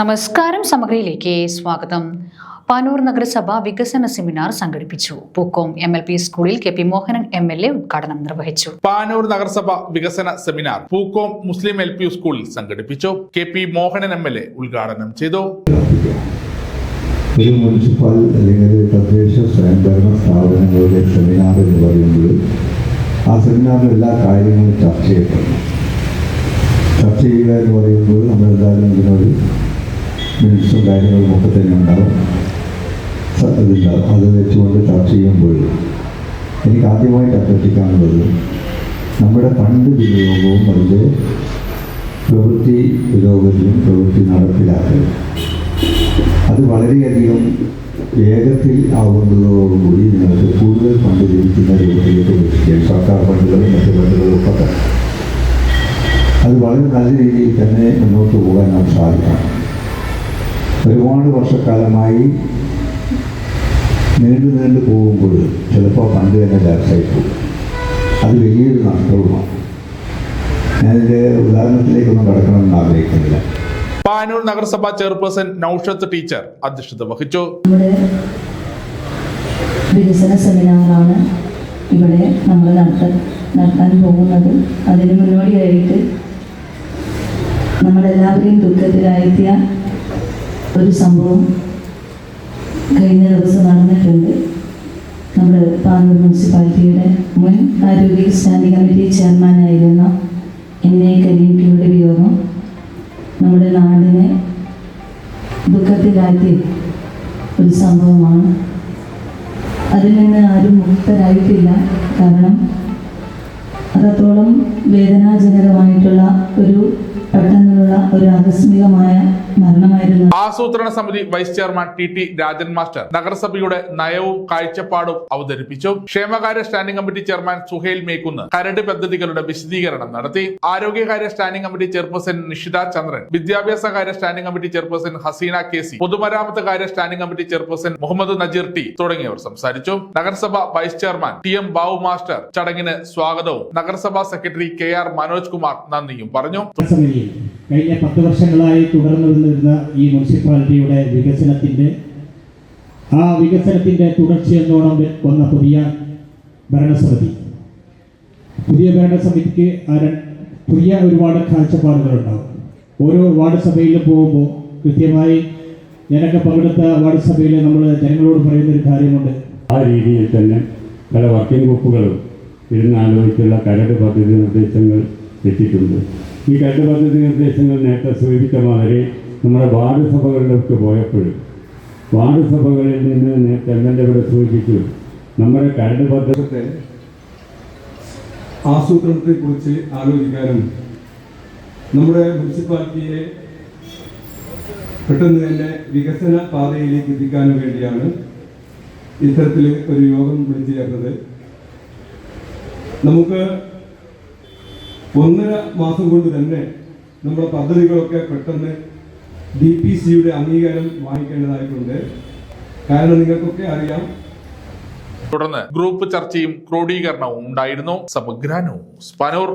നമസ്കാരം സമഗ്രയിലേക്ക് സ്വാഗതം. പാനൂർ നഗരസഭ വികസന സെമിനാർ സംഘടിപ്പിച്ചു. പൂക്കോം എം എൽ പി സ്കൂളിൽ K P Mohanan M L A ഉദ്ഘാടനം നിർവഹിച്ചു. പാനൂർ നഗരസഭ വികസന സെമിനാർ പൂക്കോം മുസ്ലിം എൽ പി സ്കൂളിൽ സംഘടിപ്പിച്ചു. K P Mohanan M L A ഉദ്ഘാടനം ചെയ്തു. ഒരു മുനിസിപ്പൽ അല്ലെങ്കിൽ തദ്ദേശ സ്വയംഭരണ സ്ഥാപനങ്ങളുടെ സെമിനാർ എന്ന് പറയുമ്പോൾ ആ സെമിനാറിൽ എല്ലാ കാര്യങ്ങളും ചർച്ച ചെയ്യപ്പെടുന്നു. ചർച്ച ചെയ്യുക എന്ന് പറയുമ്പോൾ നമ്മളെന്തായാലും ഇതിനൊരു മിനിറ്റ്സും കാര്യങ്ങളും ഒക്കെ തന്നെ ഉണ്ടാവും. ഇതുണ്ടാവും അത് വെച്ചുകൊണ്ട് ചർച്ച ചെയ്യുമ്പോൾ എനിക്ക് ആദ്യമായിട്ട് അഭ്യർത്ഥിക്കാനുള്ളത് നമ്മുടെ ഫണ്ട് വിനിയോഗവും അതിന്റെ പ്രവൃത്തി പുരോഗതിയും പ്രവൃത്തി നടപ്പിലാക്കലും. അത് വളരെയധികം വേഗത്തിൽ ആവുന്നതോടുകൂടി നിങ്ങൾക്ക് കൂടുതൽ ഫണ്ട് ലഭിക്കുന്ന രൂപത്തിലേക്ക് ലഭിക്കുകയും സർക്കാർ ഫണ്ടുകളും മറ്റ് ഫണ്ടുകളും ഒക്കെ അത് വളരെ നല്ല രീതിയിൽ തന്നെ മുന്നോട്ട് പോകാൻ നമുക്ക് സാധിക്കണം ഒരുപാട് വർഷക്കാലമായി നീണ്ടു നീണ്ടു പോകുമ്പോൾ ചിലപ്പോൾ പണ്ട് തന്നെ ലാപ്സായി പോകും അത് വലിയൊരു നഷ്ടവുമാണ്. ഞാനിതിന്റെ ഉദാഹരണത്തിലേക്കൊന്നും കടക്കണമെന്ന് ആഗ്രഹിക്കുന്നില്ല. പാനൂർ നഗരസഭ ചെയർപേഴ്സൺ നൌഷത്ത് ടീച്ചർ അധ്യക്ഷത വഹിച്ചു. വികസന സെമിനാറാണ് ഇവിടെ നമ്മൾ നടത്താൻ നടത്താൻ പോകുന്നത്. അതിന് മുന്നോടിയായിട്ട് നമ്മളെല്ലാവരെയും ദുഃഖത്തിലായെത്തിയ ഒരു സംഭവം കഴിഞ്ഞ ദിവസം നടന്നിട്ടുണ്ട്. നമ്മുടെ പാനൂർ മുനിസിപ്പാലിറ്റിയുടെ മുൻ ആരോഗ്യ സ്റ്റാൻഡിംഗ് കമ്മിറ്റി ചെയർമാനായിരുന്ന എൻ എ കരീംകയുടെ വിയോഗം നമ്മുടെ നാടിനെ ദുഃഖത്തിലാക്കിയ ഒരു സംഭവമാണ്. അതിൽ നിന്ന് ആരും മുക്തരായിട്ടില്ല. കാരണം അത്രത്തോളം വേദനാജനകമായിട്ടുള്ള ഒരു പെട്ടെന്നുള്ള ഒരു ആകസ്മികമായ മരണമായിരുന്നു. ആസൂത്രണ സമിതി vice chairman T T Rajan master നഗരസഭയുടെ നയവും കാഴ്ചപ്പാടും അവതരിപ്പിച്ചു. ക്ഷേമകാര്യ standing committee chairman Suhail Mekkunnu കരട് പദ്ധതികളുടെ വിശദീകരണം നടത്തി. ആരോഗ്യകാര്യ standing committee chairperson Nishitha Chandran വിദ്യാഭ്യാസ കാര്യ standing committee chairperson Haseena K C പൊതുമരാമത്ത് കാര്യ standing committee chairperson Muhammad Najeer T തുടങ്ങിയവർ സംസാരിച്ചു. നഗരസഭ vice chairman T M Babu master ചടങ്ങിന് സ്വാഗതവും നഗരസഭാ secretary K R Manoj Kumar നന്ദിയും പറഞ്ഞു. സമിതിയിൽ കഴിഞ്ഞ പത്ത് വർഷങ്ങളായി തുടർന്നു വന്നിരുന്ന ഈ മുനിസിപ്പാലിറ്റിയുടെ വികസനത്തിന്റെ ആ വികസനത്തിന്റെ തുടർച്ചയെന്നോണം വന്ന പുതിയ ഭരണസമിതി. പുതിയ ഭരണസമിതിക്ക് പുതിയ ഒരുപാട് കാഴ്ചപ്പാടുകളുണ്ടാവും. ഓരോ വാർഡ് സഭയിലും പോകുമ്പോൾ കൃത്യമായി ഞാനൊക്കെ പങ്കെടുത്ത വാർഡ് സഭയിൽ നമ്മൾ ജനങ്ങളോട് പറയുന്ന ഒരു കാര്യമുണ്ട്. ആ രീതിയിൽ തന്നെ പല വർക്കിംഗ് ഗ്രൂപ്പുകളും ഇരുന്നാലോചിച്ചുള്ള കരട് പദ്ധതി നിർദ്ദേശങ്ങൾ എത്തിയിട്ടുണ്ട്. ഈ കരട് പദ്ധതി നിർദ്ദേശങ്ങൾ നേരത്തെ സൂചിപ്പിച്ച മാതിരി നമ്മുടെ വാർഡ് സഭകളിലൊക്കെ പോയപ്പോഴും വാർഡ് സഭകളിൽ നിന്ന് നേരത്തെ എം എൽ എ ഇവിടെ സൂചിപ്പിച്ചു നമ്മുടെ കരട് പദ്ധതി ആസൂത്രണത്തെക്കുറിച്ച് ആലോചിക്കാനും നമ്മുടെ മുനിസിപ്പാലിറ്റിയെ പെട്ടെന്ന് തന്നെ വികസന പാതയിലേക്ക് എത്തിക്കാനും വേണ്ടിയാണ് ഇത്തരത്തിൽ ഒരു യോഗം വിളിച്ചു ചേർന്നത് നമുക്ക് ഒന്നര മാസം കൊണ്ട് തന്നെ നമ്മുടെ പദ്ധതികളൊക്കെ പെട്ടെന്ന് ഡി പി സിയുടെ അംഗീകാരം വാങ്ങിക്കേണ്ടതായിട്ടുണ്ട്. കാരണം നിങ്ങൾക്കൊക്കെ അറിയാം. തുടർന്ന് ഗ്രൂപ്പ് ചർച്ചയും ക്രോഡീകരണവും ഉണ്ടായിരുന്നു. സമഗ്ര ന്യൂസ്. പനൂർ.